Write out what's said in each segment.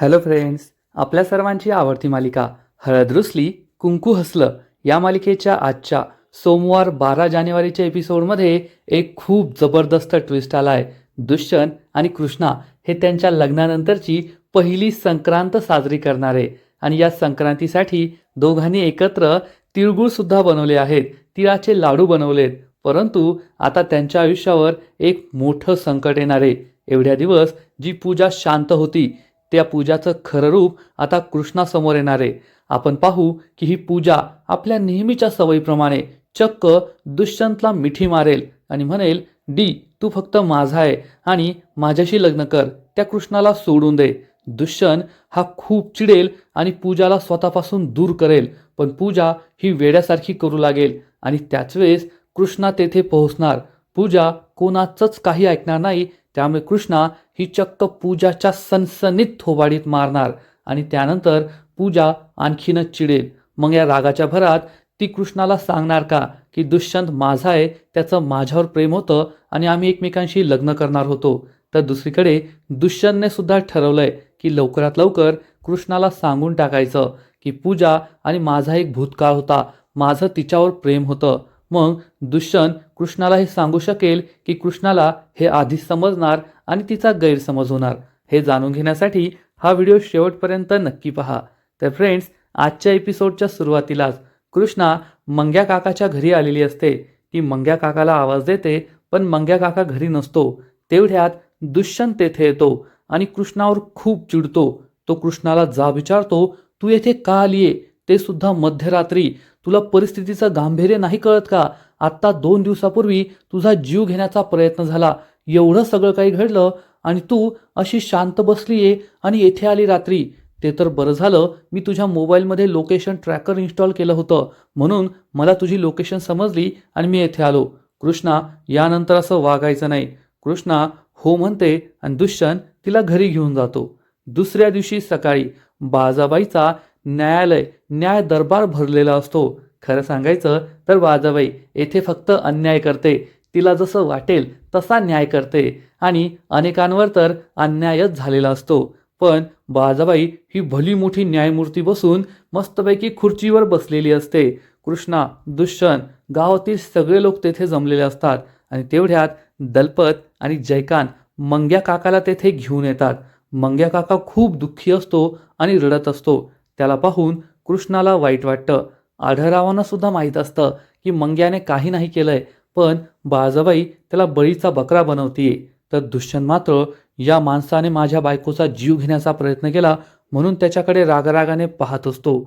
Hello friends आपल्या सर्वांची आवडती मालिका हळद रुसली कुंकू हसलं या मालिकेच्या आजच्या सोमवार बारा जानेवारीच्या एपिसोडमध्ये एक खूप जबरदस्त ट्विस्ट आला आहे दुष्यंत आणि कृष्णा हे त्यांच्या लग्नानंतरची पहिली संक्रांत साजरी करणारे आणि या संक्रांतीसाठी दोघांनी एकत्र तिळगुळसुद्धा बनवले आहेत. तिळाचे लाडू बनवलेत परंतु आता त्यांच्या आयुष्यावर एक मोठं संकट येणार आहे. एवढ्या दिवस जी पूजा शांत होती त्या पूजाचं खरं रूप आता कृष्णासमोर येणार आहे. आपण पाहू की ही पूजा आपल्या नेहमीच्या सवयीप्रमाणे चक्क दुष्यंतला मिठी मारेल आणि म्हणेल डी तू फक्त माझा आहे आणि माझ्याशी लग्न कर. त्या कृष्णाला सोडून दे. दुष्यंत हा खूप चिडेल आणि पूजाला स्वतःपासून दूर करेल. पण पूजा ही वेड्यासारखी करू लागेल आणि त्याच वेळेस कृष्णा तेथे पोहोचणार. पूजा कोणाचंच काही ऐकणार नाही. त्यामुळे कृष्णा ही चक्क पूजाच्या सनसनीत थोबाडीत मारणार आणि त्यानंतर पूजा आणखीनच चिडेल. मग या रागाच्या भरात ती कृष्णाला सांगणार का की दुष्यंत माझा आहे त्याचं माझ्यावर प्रेम होतं आणि आम्ही एकमेकांशी लग्न करणार होतो. तर दुसरीकडे दुष्यंतने सुद्धा ठरवलंय की लवकरात लवकर कृष्णाला सांगून टाकायचं की पूजा आणि माझा एक भूतकाळ होता. माझं तिच्यावर प्रेम होतं. मग दुष्यंत कृष्णाला हे सांगू शकेल की कृष्णाला हे आधीच समजणार आणि तिचा गैरसमज होणार. हे जाणून घेण्यासाठी हा व्हिडिओ शेवटपर्यंत नक्की पहा. तर फ्रेंड्स आजच्या एपिसोडच्या सुरुवातीलाच कृष्णा मंग्या काकाच्या घरी आलेली असते. ती मंग्या काकाला आवाज देते पण मंग्या काका घरी नसतो. तेवढ्यात दुष्यंत तेथे येतो आणि कृष्णावर खूप चिडतो. तो कृष्णाला जा विचारतो तू येथे का आलीये? ते सुद्धा मध्यरात्री तुला परिस्थितीचं गांभीर्य नाही कळत का? आत्ता दोन दिवसापूर्वी तुझा जीव घेण्याचा प्रयत्न झाला. एवढं सगळं काही घडलं आणि तू अशी शांत बसलीये आणि येथे आली रात्री. ते तर बरं झालं मी तुझ्या मोबाईलमध्ये लोकेशन ट्रॅकर इन्स्टॉल केलं होतं. म्हणून मला तुझी लोकेशन समजली आणि मी येथे आलो. कृष्णा यानंतर असं वागायचं नाही. कृष्णा हो म्हणते आणि दुष्यंत तिला घरी घेऊन जातो. दुसऱ्या दिवशी सकाळी बाजाबाईचा न्यायालय न्याय दरबार भरलेला असतो. खरं सांगायचं तर बाजाबाई येथे फक्त अन्याय करते. तिला जसं वाटेल तसा न्याय करते. आणि अनेकांवर तर अन्यायच झालेला असतो. पण बाजाबाई ही भली मोठी न्यायमूर्ती बसून मस्तपैकी खुर्चीवर बसलेली असते. कृष्णा दुष्यंत गावातील सगळे लोक तेथे जमलेले असतात. आणि तेवढ्यात दलपत आणि जयकांत मंग्या काकाला तेथे घेऊन येतात. मंग्या काका खूप दुःखी असतो आणि रडत असतो. त्याला पाहून कृष्णाला वाईट वाटतं. आढळरावांना सुद्धा माहीत असतं की मंग्याने काही नाही केलंय पण बाजाबाई त्याला बळीचा बकरा बनवतीये. तर दुष्यंत मात्र या माणसाने माझ्या बायकोचा जीव घेण्याचा प्रयत्न केला म्हणून त्याच्याकडे रागरागाने पाहत असतो.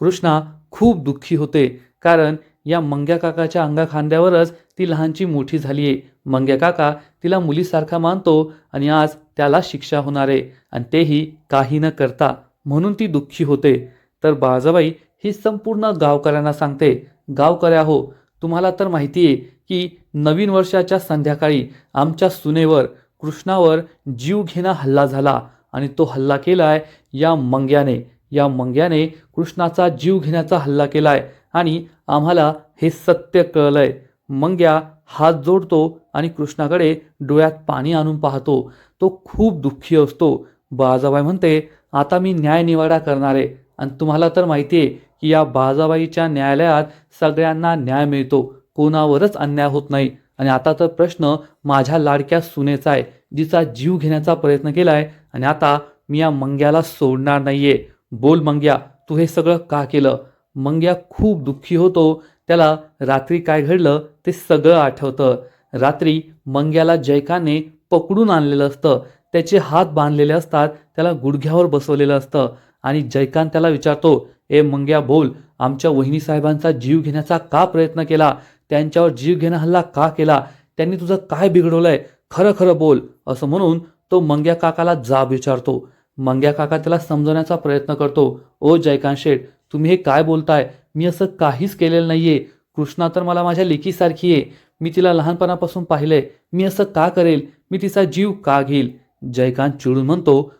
कृष्णा खूप दुःखी होते कारण या मंग्या काकाच्या अंगा खांद्यावरच ती लहानची मोठी झाली आहे मंग्या काका तिला मुलीसारखा मानतो आणि आज त्याला शिक्षा होणार आहे आणि तेही काही न करता म्हणून ती दुःखी होते. तर बाजाबाई ही संपूर्ण गावकऱ्यांना सांगते गावकऱ्या हो तुम्हाला तर माहिती आहे की नवीन वर्षाच्या संध्याकाळी आमच्या सुनेवर कृष्णावर जीव घेणा हल्ला झाला आणि तो हल्ला केलाय या मंग्याने. या मंग्याने कृष्णाचा जीव घेण्याचा हल्ला केलाय आणि आम्हाला हे सत्य कळलंय. मंग्या हात जोडतो आणि कृष्णाकडे डोळ्यात पाणी आणून पाहतो. तो खूप दुःखी असतो. बाळाजाबाई म्हणते आता मी न्यायनिवाडा करणार आहे. आणि तुम्हाला तर माहिती आहे की या बाजाबाईच्या न्यायालयात सगळ्यांना न्याय मिळतो. कोणावरच अन्याय होत नाही. आणि आता तर प्रश्न माझ्या लाडक्या सुनेचा आहे जिचा जीव घेण्याचा प्रयत्न केलाय. आणि आता मी या मंग्याला सोडणार नाहीये. बोल मंग्या तू हे सगळं का केलं? मंग्या खूप दुःखी होतो. त्याला रात्री काय घडलं ते सगळं आठवतं. रात्री मंग्याला जयकाने पकडून आणलेलं असतं. त्याचे हात बांधलेले असतात त्याला गुडघ्यावर बसवलेलं असतं. आणि जयकांत त्याला विचारतो ए मंग्या बोल आमच्या वहिनी साहेबांचा जीव घेण्याचा का प्रयत्न केला? त्यांच्यावर जीव घेणं हल्ला का केला? त्यांनी तुझं काय बिघडवलंय? खरं खरं बोल असं म्हणून तो मंग्या काकाला जाब विचारतो. मंग्या काका त्याला समजवण्याचा प्रयत्न करतो ओ जयकांत शेठ तुम्ही हे काय बोलताय? मी असं काहीच केलेलं नाहीये. कृष्णा तर मला माझ्या लेकीसारखी आहे. मी तिला लहानपणापासून पाहिलंय. मी असं का करेल? मी तिचा जीव का घेईल? जयकांत चिडून म्हणतो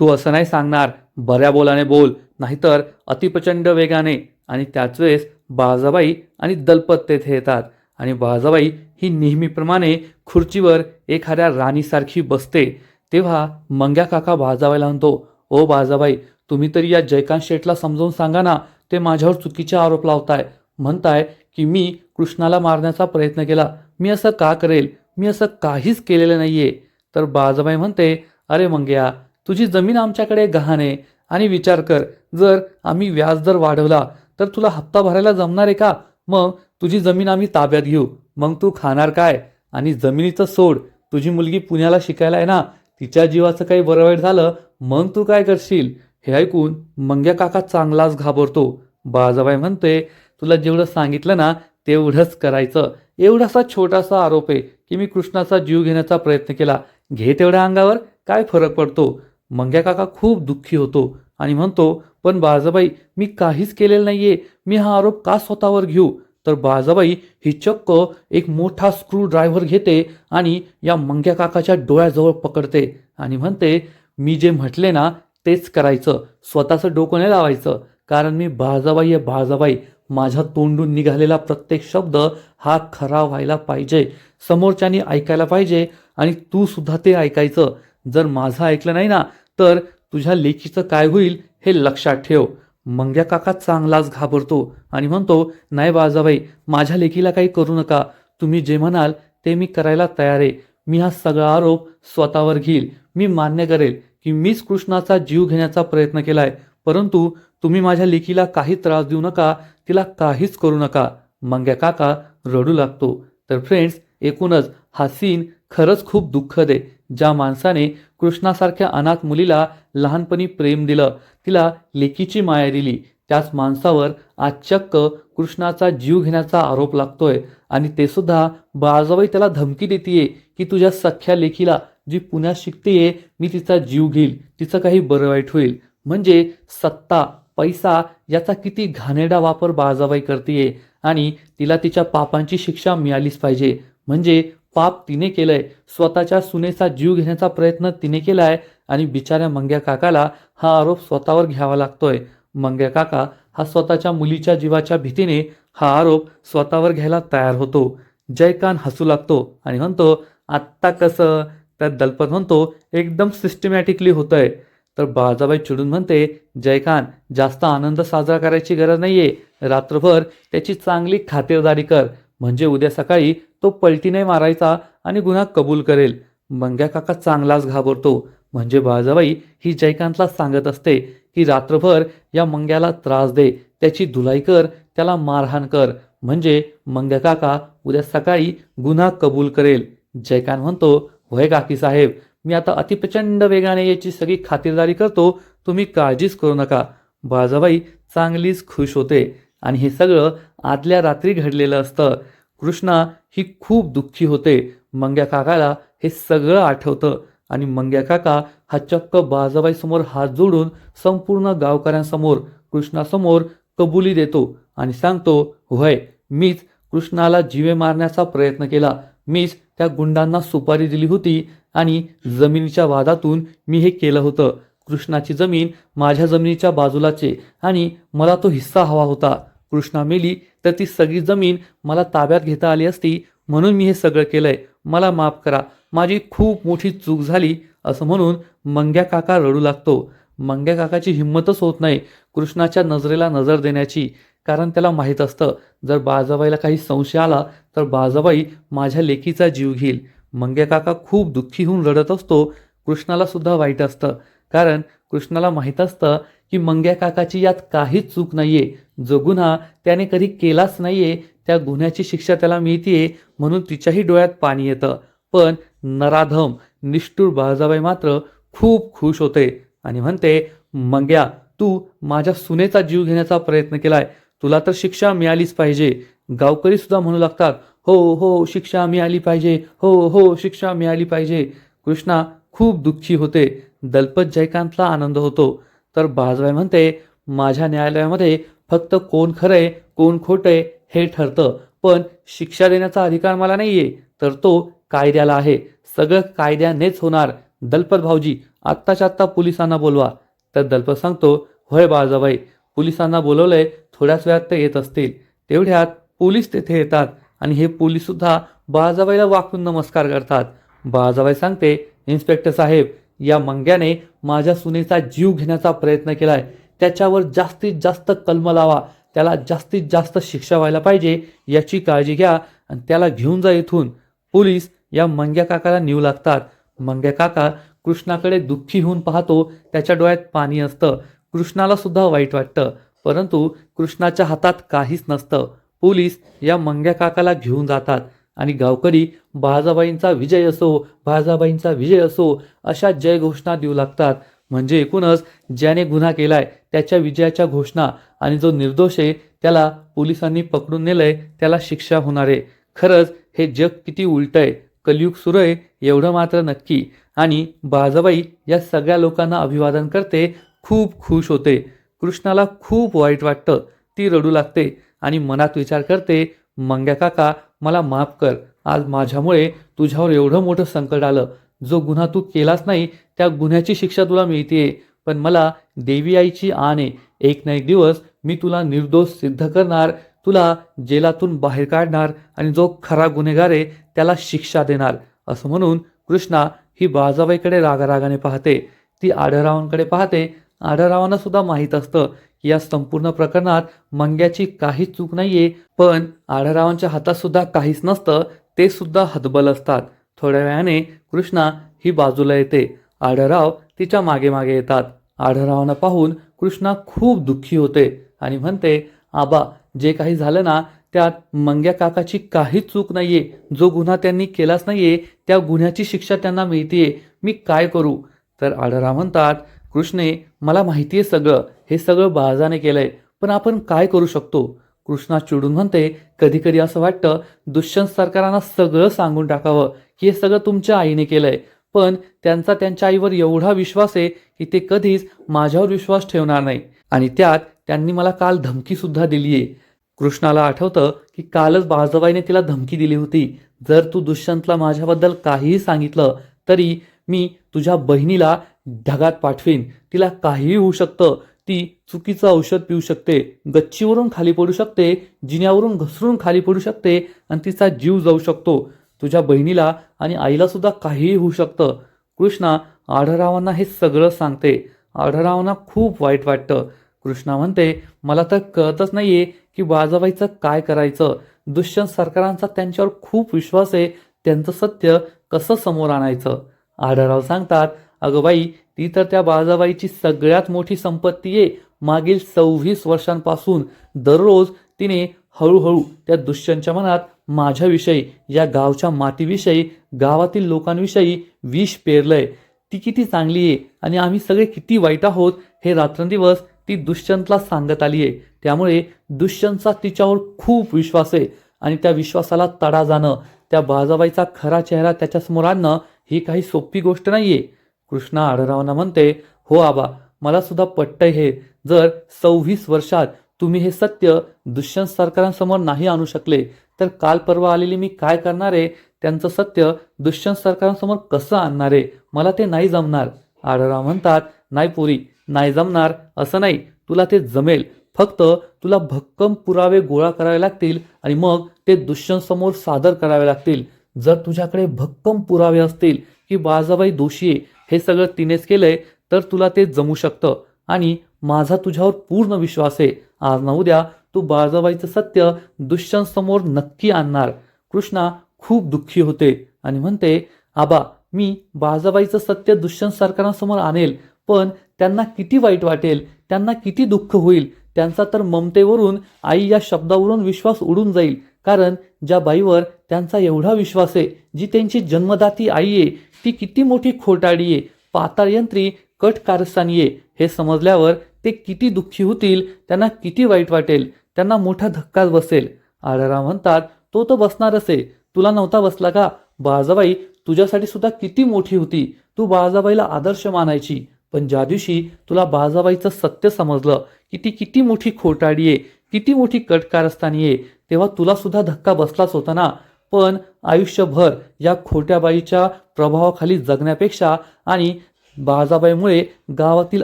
तू असं नाही सांगणार. बऱ्या बोलाने बोल. नाहीतर अतिप्रचंड वेगाने आणि त्याच वेळेस बाळजाबाई आणि दलपत तेथे येतात. आणि बाळजाबाई ही नेहमीप्रमाणे खुर्चीवर एखाद्या राणीसारखी बसते. तेव्हा मंग्या काका बाळजाबाईला म्हणतो ओ बाळजाबाई तुम्ही तरी या जयकांत शेठला समजावून सांगा ना. ते माझ्यावर चुकीचे आरोप लावताय. म्हणताय की मी कृष्णाला मारण्याचा प्रयत्न केला. मी असं का करेल? मी असं काहीच केलेलं नाही आहे तर बाळजाबाई म्हणते अरे मंग्या तुझी जमीन आमच्याकडे गहाण आहे आणि विचार कर जर आम्ही व्याज दर वाढवला तर तुला हप्ता भरायला जमणार आहे का? मग तुझी जमीन आम्ही ताब्यात घेऊ. मग तू खाणार काय? आणि जमिनीचं सोड. तुझी मुलगी पुण्याला शिकायला आहे ना तिच्या जीवाचं काही बरं वाईट झालं मग तू काय करशील? हे ऐकून मंग्या काका चांगलाच घाबरतो. बाळाजाबाई म्हणते तुला जेवढं सांगितलं ना तेवढंच करायचं. एवढासा छोटासा आरोप आहे की मी कृष्णाचा जीव घेण्याचा प्रयत्न केला. घे तेवढ्या अंगावर काय फरक पडतो? मंग्या काका खूप दुःखी होतो आणि म्हणतो पण बाळजाबाई मी काहीच केलेलं नाहीये. मी हा आरोप का स्वतःवर घेऊ? तर बाळजाबाई ही चक्क एक मोठा स्क्रू ड्रायव्हर घेते आणि या मंग्या काकाच्या डोळ्याजवळ पकडते आणि म्हणते मी जे म्हटले ना तेच करायचं. स्वतःचं डोकं नाही लावायचं. कारण मी बाळजाबाई आहे बाळजाबाई माझ्या तोंडून निघालेला प्रत्येक शब्द हा खरा व्हायला पाहिजे. समोरच्यानी ऐकायला पाहिजे. आणि तू सुद्धा ते ऐकायचं. जर माझं ऐकलं नाही ना तर तुझ्या लेखीचं काय होईल हे लक्षात ठेव. मंग्या काका चांगलाच घाबरतो आणि म्हणतो नाही बाजाबाई माझ्या लेखीला काही करू नका. तुम्ही जे म्हणाल ते मी करायला तयार आहे. मी हा सगळा आरोप स्वतःवर घेईल. मी मान्य करेल की मीच कृष्णाचा जीव घेण्याचा प्रयत्न केलाय. परंतु तुम्ही माझ्या लेकीला काही त्रास देऊ नका तिला काहीच करू नका. मंग्या काका रडू लागतो. तर फ्रेंड्स एकूणच हा सीन खरंच खूप दुःखद आहे ज्या माणसाने कृष्णासारख्या अनाथ मुलीला लहानपणी प्रेम दिलं तिला लेकीची माया दिली त्याच माणसावर आज चक्क कृष्णाचा जीव घेण्याचा आरोप लागतोय आणि ते सुद्धा बाळजाबाई त्याला धमकी देतेय की तुझ्या सख्या लेखीला जी पुण्यात शिकतेय मी तिचा जीव घेईल तिचं काही बरं वाईट होईल. म्हणजे सत्ता पैसा याचा किती घाणेरडा वापर बाळाजाबाई करतेय आणि तिला तिच्या पापांची शिक्षा मिळालीच पाहिजे. म्हणजे पाप तिने केलंय. स्वतःच्या सुनेचा जीव घेण्याचा प्रयत्न तिने केलाय आणि बिचाऱ्या मंग्या काकाला हा आरोप स्वतःवर घ्यावा लागतोय. मंग्या काका हा स्वतःच्या मुलीच्या जीवाच्या भीतीने हा आरोप स्वतःवर घ्यायला तयार होतो. जयकान हसू लागतो आणि म्हणतो आत्ता कसं? त्यात दलपत म्हणतो एकदम सिस्टमॅटिकली होतंय. तर बाळजाबाई चिडून म्हणते जयकान जास्त आनंद साजरा करायची गरज नाहीये. रात्रभर त्याची चांगली खातिरदारी कर. म्हणजे उद्या सकाळी तो पलटीने मारायचा आणि गुन्हा कबूल करेल. मंग्या काका चांगलाच घाबरतो. म्हणजे बाळजाबाई ही जयकांतला सांगत असते की रात्रभर या मंग्याला त्रास दे. त्याची धुलाई कर त्याला मारहाण कर. म्हणजे मंग्या काका उद्या सकाळी गुन्हा कबूल करेल. जयकांत म्हणतो होय काकी साहेब मी आता अतिप्रचंड वेगाने याची सगळी खातिरदारी करतो. तुम्ही काळजीच करू नका. बाळजाबाई चांगलीच खुश होते. आणि हे सगळं आदल्या रात्री घडलेलं असतं. कृष्णा ही खूप दुःखी होते. मंग्या काकाला हे सगळं आठवतं आणि मंग्या काका हा चक्क बाजाबाईसमोर हात जोडून संपूर्ण गावकऱ्यांसमोर कृष्णासमोर कबुली देतो आणि सांगतो होय मीच कृष्णाला जीवे मारण्याचा प्रयत्न केला. मीच त्या गुंडांना सुपारी दिली होती आणि जमिनीच्या वादातून मी हे केलं होतं. कृष्णाची जमीन माझ्या जमिनीच्या बाजूलाचे आणि मला तो हिस्सा हवा होता. कृष्णा मेली तर ती सगळी जमीन मला ताब्यात घेता आली असती म्हणून मी हे सगळं केलंय. मला माफ करा. माझी खूप मोठी चूक झाली असं म्हणून मंग्या काका रडू लागतो. मंग्या काकाची हिंमतच होत नाही कृष्णाच्या नजरेला नजर देण्याची कारण त्याला माहीत असतं जर बाजाबाईला काही संशय आला तर बाजाबाई माझ्या लेकीचा जीव घेईल. मंग्या काका खूप दुःखी होऊन रडत असतो. कृष्णाला सुद्धा वाईट असतं. कारण कृष्णाला माहीत असतं की मंग्या काकाची यात काहीच चूक नाहीये. जो गुन्हा त्याने कधी केलाच नाहीये. त्या गुन्ह्याची शिक्षा त्याला मिळतीये म्हणून तिच्याही डोळ्यात पाणी येतं. पण नराधम निष्ठूर बाळजाबाई मात्र खूप खुश होते आणि म्हणते मंग्या तू माझ्या सुनेचा जीव घेण्याचा प्रयत्न केलाय. तुला तर शिक्षा मिळालीच पाहिजे. गावकरी सुद्धा म्हणू लागतात हो हो शिक्षा मिळाली पाहिजे. हो हो शिक्षा मिळाली पाहिजे. कृष्णा खूप दुःखी होते. दलपत जयकांतला आनंद होतो. तर बाळाजाबाई म्हणते माझ्या न्यायालयामध्ये फक्त कोण खरंय कोण खोटंय हे ठरतं पण शिक्षा देण्याचा अधिकार मला नाहीये तर तो कायद्याला आहे. सगळं कायद्यानेच होणार. दलपत भाऊजी आत्ताच्या आत्ता पोलिसांना बोलवा. तर दलपत सांगतो होय बाळजाबाई पोलिसांना बोलवलंय थोड्याच वेळात ते येत असतील. तेवढ्यात पोलीस तेथे येतात आणि हे पोलीस सुद्धा बाळाजाबाईला वाकून नमस्कार करतात. बाळाजाबाई सांगते इन्स्पेक्टर साहेब या मंग्याने माझ्या सुनेचा जीव घेण्याचा प्रयत्न केलाय. त्याच्यावर जास्तीत जास्त कलम लावा. त्याला जास्तीत जास्त शिक्षा व्हायला पाहिजे याची काळजी घ्या आणि त्याला घेऊन जा इथून. पोलीस या मंग्या काकाला नेऊ लागतात. मंग्या काका कृष्णाकडे दुःखी होऊन पाहतो. त्याच्या डोळ्यात पाणी असतं. कृष्णाला सुद्धा वाईट वाटतं. परंतु कृष्णाच्या हातात काहीच नसतं. पोलीस या मंग्या काकाला घेऊन जातात. आणि गावकरी बाजाबाईंचा विजय असो बाजाबाईंचा विजय असो अशा जय घोषणा देऊ लागतात. म्हणजे एकूणच ज्याने गुन्हा केलाय त्याच्या विजयाच्या घोषणा आणि जो निर्दोष आहे त्याला पोलिसांनी पकडून नेलंय त्याला शिक्षा होणार आहे. खरंच हे जग किती उलट आहे कलियुग सुरू आहे एवढं मात्र नक्की. आणि बाळजाबाई या सगळ्या लोकांना अभिवादन करते खूप खुश होते. कृष्णाला खूप वाईट वाटतं ती रडू लागते आणि मनात विचार करते मंग्या काका मला माफ कर. आज माझ्यामुळे तुझ्यावर एवढं मोठं संकट आलं. जो गुन्हा तू केलाच नाही त्या गुन्ह्याची शिक्षा तुला मिळते पण मला देवी आईची आण आहे. एक ना एक दिवस मी तुला निर्दोष सिद्ध करणार तुला जेलातून बाहेर काढणार आणि जो खरा गुन्हेगार आहे त्याला शिक्षा देणार. असं म्हणून कृष्णा ही बाळाबाईकडे रागारागाने पाहते. ती आढळरावांकडे पाहते. आढळरावांना सुद्धा माहीत असतं. की या संपूर्ण प्रकरणात मंग्याची काहीच चूक नाहीये पण आढळरावांच्या हातात सुद्धा काहीच नसतं ते सुद्धा हतबल असतात. थोड्या वेळाने कृष्णा ही बाजूला येते. आढळराव तिच्यामागे मागे येतात. आढळरावांना पाहून कृष्णा खूप दुःखी होते आणि म्हणते आबा जे काही झालं ना त्यात मंग्या काकाची काहीच चूक नाहीये. जो गुन्हा त्यांनी केलाच नाहीये त्या गुन्ह्याची शिक्षा त्यांना मिळतीये. मी काय करू? तर आढळराव म्हणतात कृष्णे मला माहिती आहे सगळं. हे सगळं बाळाजाने केलंय. पण आपण काय करू शकतो? कृष्णा चिडून म्हणते कधी कधी असं वाटतं दुष्यंत सरकारांना सगळं सांगून टाकावं की हे सगळं तुमच्या आईने केलंय. पण त्यांचा त्यांच्या आईवर एवढा विश्वास आहे की ते कधीच माझ्यावर विश्वास ठेवणार नाही. आणि त्यात त्यांनी मला काल धमकी सुद्धा दिली आहे. कृष्णाला आठवतं की कालच बाळाबाईने तिला धमकी दिली होती. जर तू दुष्यंतला माझ्याबद्दल काहीही सांगितलं तरी मी तुझ्या बहिणीला ढगात पाठवीन. तिला काहीही होऊ शकतं. ती चुकीचं औषध पिऊ शकते. गच्चीवरून खाली पडू शकते. जिन्यावरून घसरून खाली पडू शकते आणि तिचा जीव जाऊ शकतो. तुझ्या बहिणीला आणि आईला सुद्धा काहीही होऊ शकतं. कृष्णा आढळरावांना हे सगळं सांगते. आढळरावांना खूप वाईट वाटतं. कृष्णा म्हणते मला तर कळतच नाहीये की बाजाबाईचं काय करायचं. दुष्यंत सरकारांचा त्यांच्यावर खूप विश्वास आहे. त्यांचं सत्य कसं समोर आणायचं? आढळराव सांगतात अगं बाई ती तर त्या बाळजाबाईची सगळ्यात मोठी संपत्ती आहे. मागील सव्वीस वर्षांपासून दररोज तिने हळूहळू त्या दुष्यंतच्या मनात माझ्याविषयी या गावच्या मातीविषयी गावातील लोकांविषयी विष पेरलंय. ती किती चांगली आहे आणि आम्ही सगळे किती वाईट आहोत हे रात्रंदिवस ती दुष्यंतला सांगत आली आहे. त्यामुळे दुष्यंतचा तिच्यावर खूप विश्वास आहे आणि त्या विश्वासाला तडा जाणं त्या बाजाबाईचा खरा चेहरा त्याच्यासमोर आणणं ही काही सोपी गोष्ट नाही आहे कृष्णा आढरावांना म्हणते हो आबा मला सुद्धा पट्टय हे. जर सव्वीस वर्षात तुम्ही हे सत्य दुष्यंत सरकारांसमोर नाही आणू शकले तर काल परवा आलेली मी काय करणार? आहे त्यांचं सत्य दुष्यंत सरकारांसमोर कसं आणणार? आहे मला ते नाही जमणार. आढळराव म्हणतात नाही पुरी नाही जमणार. असं नाही. तुला ते जमेल. फक्त तुला भक्कम पुरावे गोळा करावे लागतील आणि मग ते दुष्यंत समोर सादर करावे लागतील. जर तुझ्याकडे भक्कम पुरावे असतील की बाजाबाई दोषी आहे हे सगळं तिनेच केलंय तर तुला ते जमू शकतं. आणि माझा तुझ्यावर पूर्ण विश्वास आहे. आज ना उद्या तू बाळजाबाईचं सत्य दुष्यंत समोर नक्की आणणार. कृष्णा खूप दुःखी होते आणि म्हणते आबा मी बाळजाबाईचं सत्य दुष्यंत सरकारांसमोर आणेल पण त्यांना किती वाईट वाटेल त्यांना किती दुःख होईल त्यांचा तर ममतेवरून आई या शब्दावरून विश्वास उडून जाईल. कारण ज्या बाईवर त्यांचा एवढा विश्वास आहे जी त्यांची जन्मदाती आई आहे ती किती मोठी खोटाडी आहे पाताळयंत्री कट कारस्थानी आहे हे समजल्यावर ते किती दुःखी होतील त्यांना किती वाईट वाटेल त्यांना मोठा धक्काच बसेल. आढळराव म्हणतात तो तर बसणारच आहे. तुला नव्हता बसला का? बाळजाबाई तुझ्यासाठी सुद्धा किती मोठी होती. तू बाळजाबाईला आदर्श मानायची. पण ज्या दिवशी तुला बाळजाबाईचं सत्य समजलं की ती किती मोठी खोटाडी आहे किती मोठी कटकारस्थानी आहे तेव्हा तुला सुद्धा धक्का बसलाच होता ना. पण आयुष्यभर या खोट्याबाईच्या प्रभावाखाली जगण्यापेक्षा आणि बाजाबाईमुळे गावातील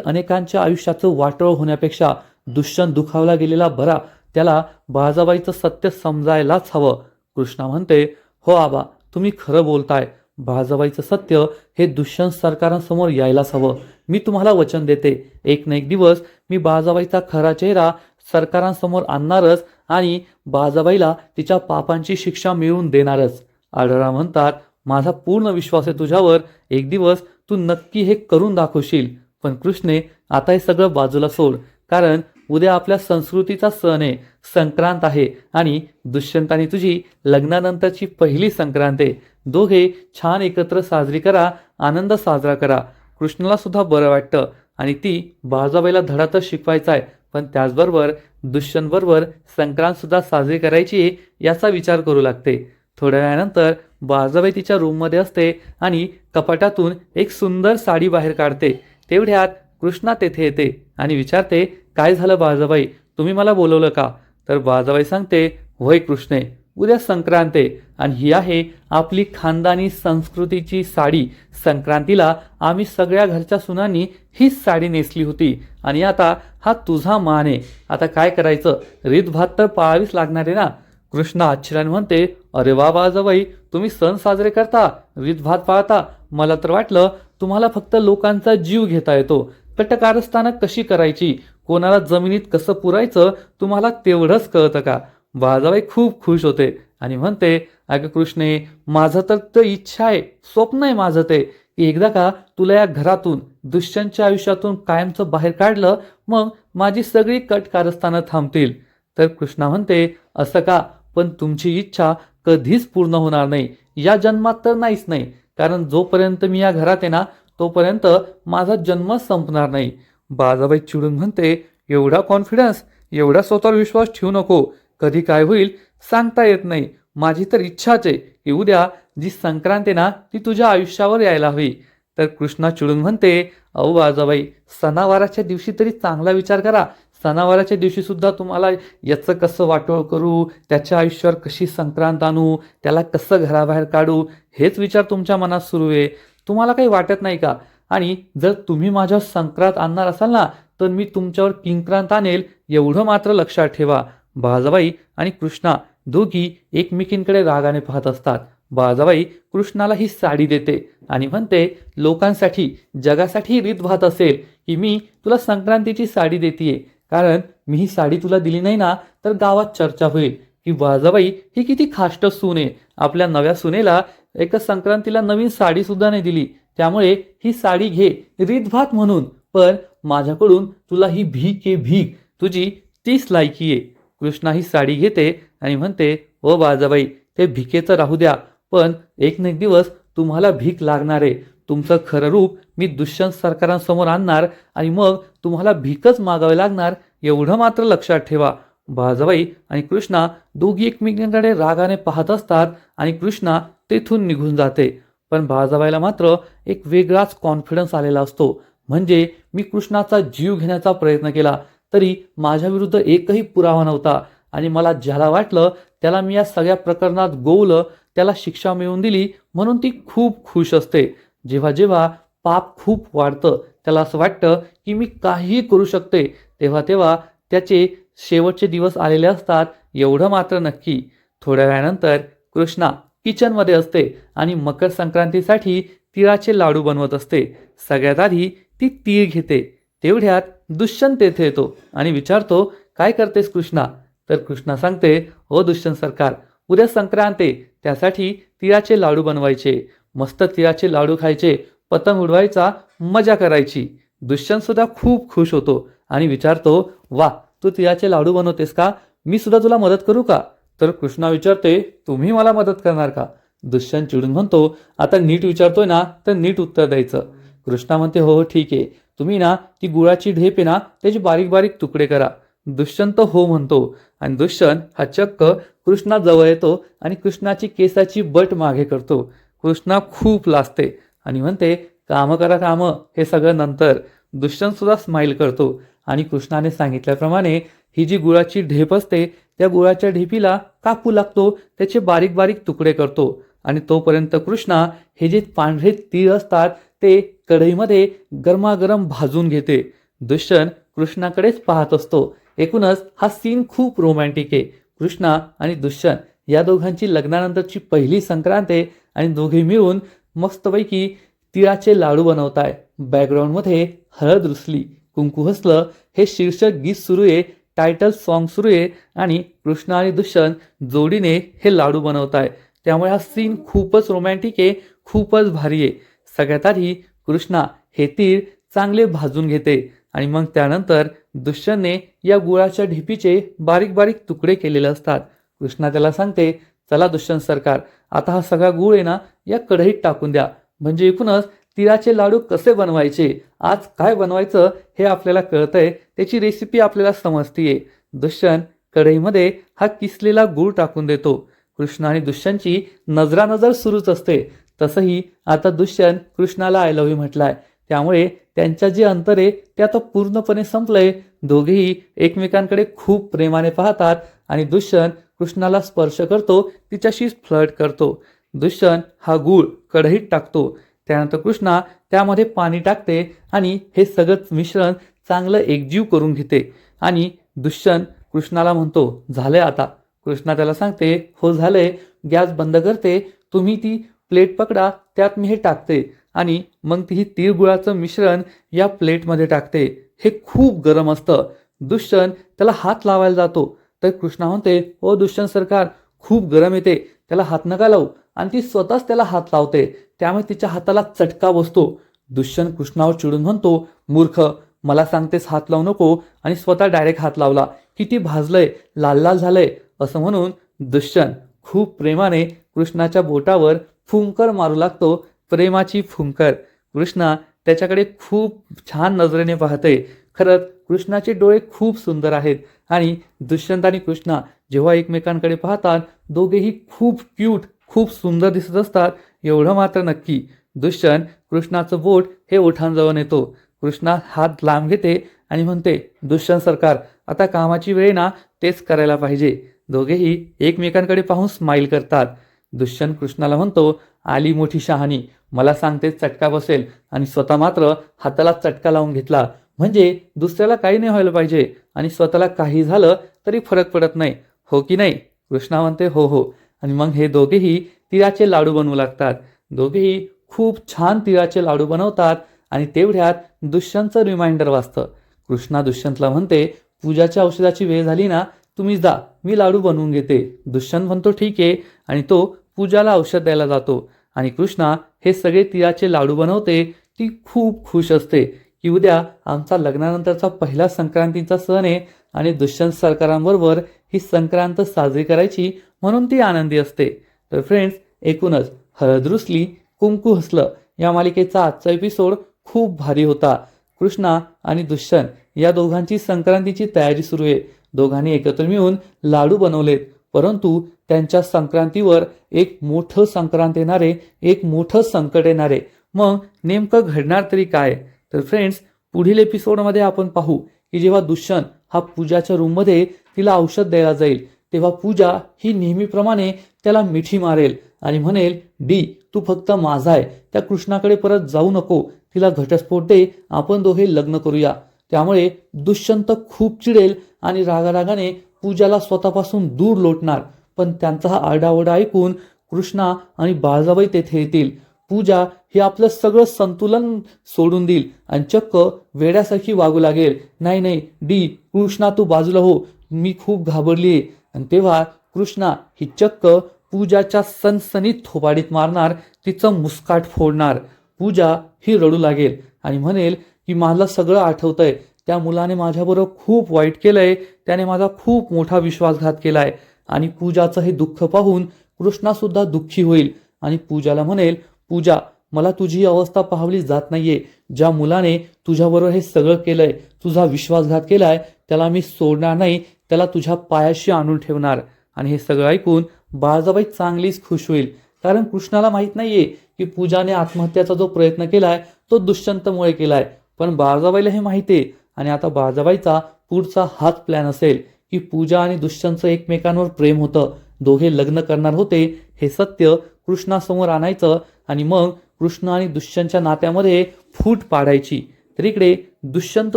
अनेकांच्या आयुष्याचं वाटोळ होण्यापेक्षा दुष्यंत दुखावला गेलेला बरा त्याला बाळाबाईचं सत्य समजायलाच हवं. कृष्णा म्हणते हो आबा तुम्ही खरं बोलताय. बाळजाबाईचं सत्य हे दुष्यंत सरकारांसमोर यायलाच हवं. मी तुम्हाला वचन देते. एक ना एक दिवस मी बाळजाबाईचा खरा चेहरा सरकारांसमोर आणणारच आणि बाळजाबाईला तिच्या पापांची शिक्षा मिळवून देणारच. आढळा म्हणतात माझा पूर्ण विश्वास आहे तुझ्यावर. एक दिवस तू नक्की हे करून दाखवशील. पण कृष्णे आता हे सगळं बाजूला सोड. कारण उद्या आपल्या संस्कृतीचा सण आहे. संक्रांत आहे आणि दुष्यंताने तुझी लग्नानंतरची पहिली संक्रांत आहे. दोघे छान एकत्र साजरी करा आनंद साजरा करा. कृष्णाला सुद्धा बरं वाटतं आणि ती बाळजाबाईला धडा तर शिकवायचा आहे पण त्याचबरोबर दुष्यंतबरोबर संक्रांत सुद्धा साजरी करायची याचा विचार करू लागते. थोड्या वेळानंतर बाळजाबाई तिच्या रूममध्ये असते आणि कपाटातून एक सुंदर साडी बाहेर काढते. तेवढ्यात कृष्णा तेथे येते आणि विचारते काय झालं बाजाबाई तुम्ही मला बोलवलं का? तर बाजाबाई सांगते होय कृष्णे उद्या संक्रांत आहे. आणि ही आहे आपली खानदानी संस्कृतीची साडी. संक्रांतीला आम्ही सगळ्या घरच्या सुनांनी हीच साडी नेसली होती. आणि आता हा तुझा मान आहे. आता काय करायचं? रीतभात तर पाळावीच लागणार आहे ना? कृष्णा आश्चर्याने म्हणते अरे वा बाळजाबाई तुम्ही सण साजरे करता रीतभात पाळता. मला तर वाटलं तुम्हाला फक्त लोकांचा जीव घेता येतो. कटकारस्थानं कशी करायची? कोणाला जमिनीत कसं पुरायचं? तुम्हाला तेवढंच कळतं का? बाळजाबाई खूप खुश होते. आणि म्हणते अगं कृष्णे माझं तर तर इच्छा आहे स्वप्न आहे माझं ते. की एकदा का तुला या घरातून दुष्यंतच्या आयुष्यातून कायमचं बाहेर काढलं मग माझी सगळी कट कारस्थानं थांबतील. तर कृष्णा म्हणते असं का? पण तुमची इच्छा कधीच पूर्ण होणार नाही. या जन्मात तर नाहीच नाही. कारण जोपर्यंत मी या घरात आहे ना तोपर्यंत माझा जन्म संपणार नाही. बाजाबाई चिडून म्हणते एवढा कॉन्फिडन्स एवढा स्वतःवर विश्वास ठेवू नको. कधी काय होईल सांगता येत नाही. माझी तर इच्छाच आहे की उद्या जी संक्रांत आहे ना ती तुझ्या आयुष्यावर यायला हवी. तर कृष्णा चिडून म्हणते अहो आजाबाई सणावाराच्या दिवशी तरी चांगला विचार करा. सणावाराच्या दिवशी सुद्धा तुम्हाला याचं कसं वाटोळ करू त्याच्या आयुष्यावर कशी संक्रांत आणू त्याला कसं घराबाहेर काढू हेच विचार तुमच्या मनात सुरू आहे. तुम्हाला काही वाटत नाही का? आणि जर तुम्ही माझ्यावर संक्रांत आणणार असाल ना तर मी तुमच्यावर किंक्रांत आणेल एवढं मात्र लक्षात ठेवा. बाजाबाई आणि कृष्णा दोघी एकमेकींकडे रागाने पाहत असतात. बाजाबाई कृष्णाला ही साडी देते आणि म्हणते लोकांसाठी जगासाठी रीतभात असेल की मी तुला संक्रांतीची साडी देतीये. कारण मी ही साडी तुला दिली नाही ना तर गावात चर्चा होईल की बाजाबाई ही किती खाष्ट सून आहे. आपल्या नव्या सुनेला एका संक्रांतीला नवीन साडी सुद्धा नाही दिली. त्यामुळे ही साडी घे रीतभात म्हणून. पण माझ्याकडून तुला ही भीक आहे भीक. तुझी तीच लायकी आहे. कृष्णा ही साडी घेते आणि म्हणते हो ओ बाजाबाई ते भिकेचं राहू द्या पण एक ना एक दिवस तुम्हाला भीक लागणार आहे. तुमचं खरं रूप मी दुष्यंत सरकारांसमोर आणणार आणि मग तुम्हाला भीकच मागावे लागणार एवढं मात्र लक्षात ठेवा. बाजाबाई आणि कृष्णा दोघी एकमेकांकडे रागाने पाहत असतात आणि कृष्णा तेथून निघून जाते. पण बाजाबाईला मात्र एक वेगळाच कॉन्फिडन्स आलेला असतो. म्हणजे मी कृष्णाचा जीव घेण्याचा प्रयत्न केला तरी माझ्या विरुद्ध एकही पुरावा नव्हता. आणि मला ज्याला वाटलं त्याला मी या सगळ्या प्रकरणात गोवलं त्याला शिक्षा मिळवून दिली म्हणून ती खूप खुश असते. जेव्हा जेव्हा पाप खूप वाढतं त्याला असं वाटतं की मी काहीही करू शकते तेव्हा तेव्हा त्याचे शेवटचे दिवस आलेले असतात एवढं मात्र नक्की. थोड्या वेळानंतर कृष्णा किचनमध्ये असते आणि मकर संक्रांतीसाठी तिळाचे लाडू बनवत असते. सगळ्यात आधी ती तीळ घेते. तेवढ्यात दुष्यंत तेथे येतो आणि विचारतो काय करतेस कृष्णा? तर कृष्णा सांगते हो दुष्यंत सरकार उद्या संक्रांत आहे त्यासाठी तिळाचे लाडू बनवायचे. मस्त तिळाचे लाडू खायचे पतंग उडवायचा मजा करायची. दुष्यंत सुद्धा खूप खुश होतो आणि विचारतो वा तू तिळाचे लाडू बनवतेस का? मी सुद्धा तुला मदत करू का? तर कृष्णा विचारते तुम्ही मला मदत करणार का? दुष्यंत चिडून म्हणतो आता नीट विचारतोय ना तर नीट उत्तर द्यायचं. कृष्णा म्हणते हो हो ठीक आहे. तुम्ही ना ती गुळाची ढेप आहे ना त्याचे बारीक बारीक तुकडे करा. दुष्यंत हो म्हणतो. आणि दुष्यंत हा चक्क कृष्णाजवळ येतो आणि कृष्णाची केसाची बट मागे करतो. कृष्णा खूप लाजते आणि म्हणते कामं करा कामं हे सगळं नंतर. दुष्यंत सुद्धा स्माईल करतो. आणि कृष्णाने सांगितल्याप्रमाणे ही जी गुळाची ढेप असते त्या गुळाच्या ढेपीला कापू लागतो त्याचे बारीक बारीक तुकडे करतो. आणि तोपर्यंत कृष्णा हे जे पांढरे तीळ असतात ते कढईमध्ये गरमागरम भाजून घेते. दुष्यंत कृष्णाकडेच पाहत असतो. एकूणच हा सीन खूप रोमॅन्टिक आहे. कृष्णा आणि दुष्यंत या दोघांची लग्नानंतरची पहिली संक्रांत आहे आणि दोघे मिळून मस्तपैकी तिळाचे लाडू बनवताय. बॅकग्राऊंडमध्ये हळद रुसली कुंकू हसलं हे शीर्षक गीत सुरू आहे टायटल सॉन्ग सुरू आहे आणि कृष्णा आणि दुष्यंत जोडीने हे लाडू बनवताय. त्यामुळे हा सीन खूपच रोमॅन्टिक आहे खूपच भारी आहे. सगळ्यात आधी कृष्णा हे तीळ चांगले भाजून घेते आणि मग त्यानंतर दुष्यंतने या गुळाच्या ढिपीचे बारीक बारीक तुकडे केलेले असतात. कृष्णा त्याला सांगते चला दुष्यंत सरकार आता हा सगळा गुळ आहे ना या कढईत टाकून द्या. म्हणजे एकूणच तिळाचे लाडू कसे बनवायचे? आज काय बनवायचं हे आपल्याला कळतंय त्याची रेसिपी आपल्याला समजतीये. दुष्यंत कढईमध्ये हा किसलेला गूळ टाकून देतो. कृष्ण आणि दुष्यंतची नजरानजर सुरूच असते. तसंही आता दुष्यंत कृष्णाला आय लव्ह यू म्हटलाय. त्यामुळे त्यांच्या जे अंतर आहे ते आता पूर्णपणे संपलंय. दोघेही एकमेकांकडे खूप प्रेमाने पाहतात आणि दुष्यंत कृष्णाला स्पर्श करतो तिच्याशी फ्लर्ट करतो. दुष्यंत हा गूळ कढईत टाकतो. त्यानंतर कृष्णा त्यामध्ये पाणी टाकते आणि हे सगळं मिश्रण चांगलं एकजीव करून घेते. आणि दुष्यंत कृष्णाला म्हणतो झालंय आता. कृष्णा त्याला सांगते हो झालंय. गॅस बंद करते. तुम्ही ती प्लेट पकडा त्यात मी हे टाकते. आणि मग ती तिळगुळाचं मिश्रण या प्लेटमध्ये टाकते. हे खूप गरम असतं. दुष्यन त्याला हात लावायला जातो. तर कृष्णा म्हणते ओ दुष्यंत सरकार खूप गरम येते. त्याला हात नका लावू. आणि ती स्वतःच त्याला हात लावते. त्यामुळे तिच्या हाताला चटका बसतो. दुष्यंत कृष्णावर चिडून म्हणतो मूर्ख मला सांगतेस हात लावू नको आणि स्वतः डायरेक्ट हात लावला. किती भाजलंय लाल लाल झालंय. असं म्हणून दुष्यंत खूप प्रेमाने कृष्णाच्या बोटावर फुंकर मारू लागतो. प्रेमाची फुंकर. कृष्णा त्याच्याकडे खूप छान नजरेने पाहते. खरंच कृष्णाचे डोळे खूप सुंदर आहेत. आणि दुष्यंत आणि कृष्णा जेव्हा एकमेकांकडे पाहतात दोघेही खूप क्यूट खूप सुंदर दिसत असतात. एवढं मात्र नक्की. दुष्यंत कृष्णाचं बोट हे ओठांजवळ येतो कृष्णा हात लांब घेते आणि म्हणते दुष्यंत सरकार आता कामाची वेळ ना तेच करायला पाहिजे. दोघेही एकमेकांकडे पाहून स्माईल करतात. दुष्यंत कृष्णाला म्हणतो आली मोठी शहाणी. मला सांगते चटका बसेल. आणि स्वतः मात्र हाताला चटका लावून घेतला. म्हणजे दुसऱ्याला काही नाही व्हायला पाहिजे. आणि स्वतःला काही झालं तरी फरक पडत नाही. हो की नाही? कृष्णा म्हणते हो हो. आणि मग हे दोघेही तिळाचे लाडू बनवू लागतात. दोघेही खूप छान तिळाचे लाडू बनवतात आणि तेवढ्यात दुष्यंतचं रिमाइंडर वाचतं कृष्णा दुष्यंतला म्हणते पूजाच्या औषधाची वेळ झाली ना तुम्ही जा. मी लाडू बनवून घेते. दुष्यंत म्हणतो ठीक आहे. आणि तो पूजाला औषध द्यायला जातो. आणि कृष्णा हे सगळे तिळाचे लाडू बनवते ती खूप खुश असते. की उद्या आमचा लग्नानंतरचा पहिला संक्रांतीचा सण आहे आणि दुष्यंत सरकारांबरोबर ही संक्रांत साजरी करायची म्हणून ती आनंदी असते. तर फ्रेंड्स एकूणच हळद रुसली कुंकू हसलं या मालिकेचा आजचा एपिसोड खूप भारी होता. कृष्णा आणि दुष्यंत या दोघांची संक्रांतीची तयारी सुरू आहे. दोघांनी एकत्र मिळून लाडू बनवलेत. परंतु त्यांच्या संक्रांतीवर एक मोठं संक्रांत येणारे एक मोठं संकट येणारे. मग नेमकं घडणार तरी काय? तर फ्रेंड्स पुढील एपिसोडमध्ये आपण पाहू की जेव्हा दुष्यंत हा पूजाच्या रूममध्ये तिला औषध द्यायला जाईल तेव्हा पूजा ही नेहमीप्रमाणे त्याला मिठी मारेल आणि म्हणेल डी तू फक्त माझा आहे. त्या कृष्णाकडे परत जाऊ नको. तिला घटस्फोट दे. आपण दोघे लग्न करूया. त्यामुळे दुष्यंत खूप चिडेल आणि रागारागाने पूजाला स्वतःपासून दूर लोटणार. पण त्यांचा हा आरडाओरडा ऐकून कृष्णा आणि बाळजाबाई तेथे येतील. पूजा हे आपलं सगळं संतुलन सोडून देईल आणि चक्क वेड्यासारखी वागू लागेल. नाही नाही डी कृष्णा तू बाजूला हो. मी खूप घाबरली आणि तेव्हा कृष्णा ही चक्क पूजाच्या सनसनीत थोबाडीत मारणार तिचं मुस्काट फोडणार. पूजा ही रडू लागेल आणि म्हणेल की मला सगळं आठवतंय. त्या मुलाने माझ्याबरोबर खूप वाईट केलंय त्याने माझा खूप मोठा विश्वासघात केलाय. आणि पूजाचं हे दुःख पाहून कृष्णासुद्धा दुःखी होईल. आणि पूजाला म्हणेल पूजा मला तुझी ही अवस्था पाहावली जात नाहीये. ज्या मुलाने तुझ्याबरोबर हे सगळं केलंय तुझा विश्वासघात केलाय त्याला मी सोडणार नाही त्याला तुझ्या पायाशी आणून ठेवणार. आणि हे सगळं ऐकून बाळजाबाई चांगलीच खुश होईल. कारण कृष्णाला माहीत नाहीये की पूजाने आत्महत्याचा जो प्रयत्न केलाय तो दुष्यंतमुळे केलाय. पण बाळजाबाईला हे माहिती आहे आणि आता बाळजाबाईचा पुढचा हाच प्लॅन असेल की पूजा आणि दुष्यंतचं एकमेकांवर प्रेम होतं. दोघे लग्न करणार होते. हे सत्य कृष्णासमोर आणायचं आणि मग कृष्ण आणि दुष्यंतच्या नात्यामध्ये फूट पाडायची. तर इकडे दुष्यंत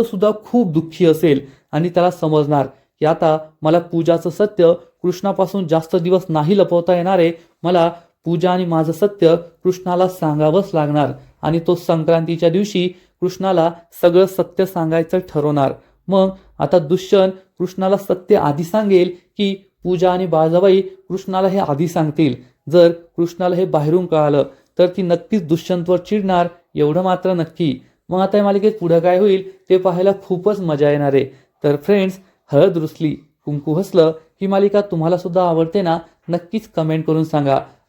सुद्धा खूप दुःखी असेल आणि त्याला समजणार की आता मला पूजाचं सत्य कृष्णापासून जास्त दिवस नाही लपवता येणार आहे. मला पूजा आणि माझं सत्य कृष्णाला सांगावंच लागणार. आणि तो संक्रांतीच्या दिवशी कृष्णाला सगळं सत्य सांगायचं ठरवणार. मग आता दुष्यंत कृष्णाला सत्य आधी सांगेल की पूजा आणि बाळजाबाई कृष्णाला हे आधी सांगतील. जर कृष्णाला हे बाहेरून कळालं तर ती नक्कीच दुष्यंतवर चिडणार एवढं मात्र नक्की. मग आता या मालिकेत पुढं काय होईल ते पाहायला खूपच मजा येणार आहे. तर फ्रेंड्स हळद रुसली कुंकू हसलं ही मालिका तुम्हाला सुद्धा आवडते ना नक्कीच कमेंट करून सांगा.